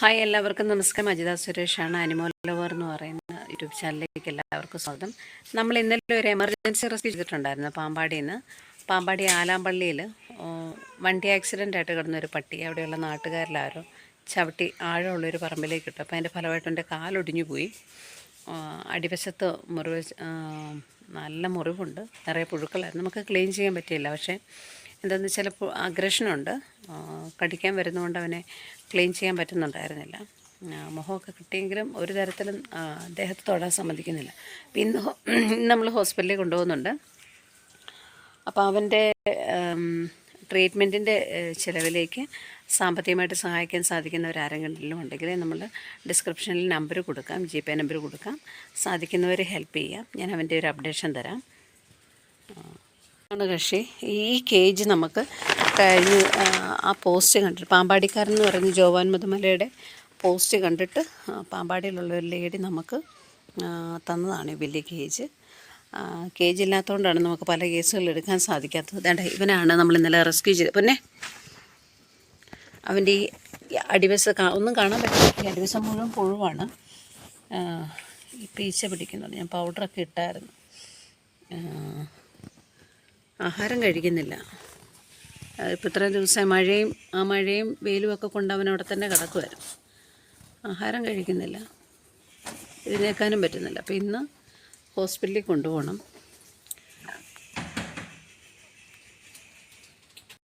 Hi എല്ലാവർക്കും. നമസ്കാരം. Ajitha സുരേഷാണ് അനിമോൽ lover എന്ന് പറയുന്ന യൂട്യൂബ് ചാനലിലേക്ക് എല്ലാവർക്കും സ്വാഗതം. നമ്മൾ ഇന്നലെ ഒരു എമർജൻസി റെസ്ക്യൂ ചെയ്തിട്ടുണ്ടായിരുന്നു പാമ്പാടിയിൽ നിന്ന് പാമ്പാടി ആലാമ്പള്ളിയിൽ വണ്ടി ആക്സിഡന്റ് ആയിട്ട് കിടന്ന ഒരു പട്ടി അവിടെയുള്ള നാട്ടുകാരിലാരോ ചവിട്ടി ആഴമുള്ളൊരു പറമ്പിലേക്ക് ഇട്ടു. അപ്പോൾ അതിന്റെ ഫലമായിട്ട് എന്റെ കാലൊടിഞ്ഞു പോയി. അടിവശത്ത് മുറിവ് നല്ല മുറിവുണ്ട്. നിറയെ പുഴുക്കളായിരുന്നു. നമുക്ക് ക്ലീൻ ചെയ്യാൻ പറ്റിയില്ല. പക്ഷേ എന്താണെന്ന് വെച്ചാൽ ഇപ്പോൾ അഗ്രഷനുണ്ട് കടിക്കാൻ വരുന്നതുകൊണ്ട് അവനെ ക്ലീൻ ചെയ്യാൻ പറ്റുന്നുണ്ടായിരുന്നില്ല. മുഖമൊക്കെ കിട്ടിയെങ്കിലും ഒരു തരത്തിലും അദ്ദേഹത്തെ തൊടാൻ സമ്മതിക്കുന്നില്ല. ഇന്ന് നമ്മൾ ഹോസ്പിറ്റലിൽ കൊണ്ടുപോകുന്നുണ്ട്. അപ്പോൾ അവന്റെ ട്രീറ്റ്മെന്റിന്റെ ചിലവിലേക്ക് സാമ്പത്തികമായിട്ട് സഹായിക്കാൻ സാധിക്കുന്നവരാരെങ്കിലും ഉണ്ടെങ്കിൽ നമ്മൾ ഡിസ്ക്രിപ്ഷനിൽ നമ്പർ കൊടുക്കാം ജി പേ നമ്പർ കൊടുക്കാം. സാധിക്കുന്നവർ ഹെൽപ്പ് ചെയ്യാം. ഞാൻ അവന്റെ ഒരു അപ്ഡേഷൻ തരാം. ആണ് കക്ഷി ഈ കേജ് നമുക്ക് കഴിഞ്ഞ് ആ, പോസ്റ്റ് കണ്ടിട്ട് പാമ്പാടിക്കാരൻ എന്ന് പറഞ്ഞ് ജോവാൻ മുതുമലയുടെ പോസ്റ്റ് കണ്ടിട്ട് പാമ്പാടിയിലുള്ള ഒരു ലേഡി നമുക്ക് തന്നതാണ് ഈ വലിയ കേജ് കേജ് ഇല്ലാത്തതുകൊണ്ടാണ് നമുക്ക് പല കേസുകൾ എടുക്കാൻ സാധിക്കാത്തത്. വേണ്ട ഇവനാണ് നമ്മൾ ഇന്നലെ റെസ്ക്യൂ ചെയ്തത്. പിന്നെ അവന്റെ ഈ അടിവശ ഒന്നും കാണാൻ പറ്റില്ല. ഈ അടിവശം മുഴുവൻ പുഴുവാണ്. ഈ പീച്ച പിടിക്കുന്നുണ്ട്. ഞാൻ പൗഡറൊക്കെ ഇട്ടായിരുന്നു. ആഹാരം കഴിക്കുന്നില്ല. ഇപ്പോൾ ഇത്രയും ദിവസം മഴയും ആ മഴയും വെയിലും ഒക്കെ കൊണ്ട് അവൻ അവിടെ തന്നെ കിടക്കുമായിരുന്നു ആഹാരം കഴിക്കുന്നില്ല. എഴുന്നേക്കാനും പറ്റുന്നില്ല. അപ്പോൾ ഇന്ന് ഹോസ്പിറ്റലിൽ കൊണ്ടുപോകണം.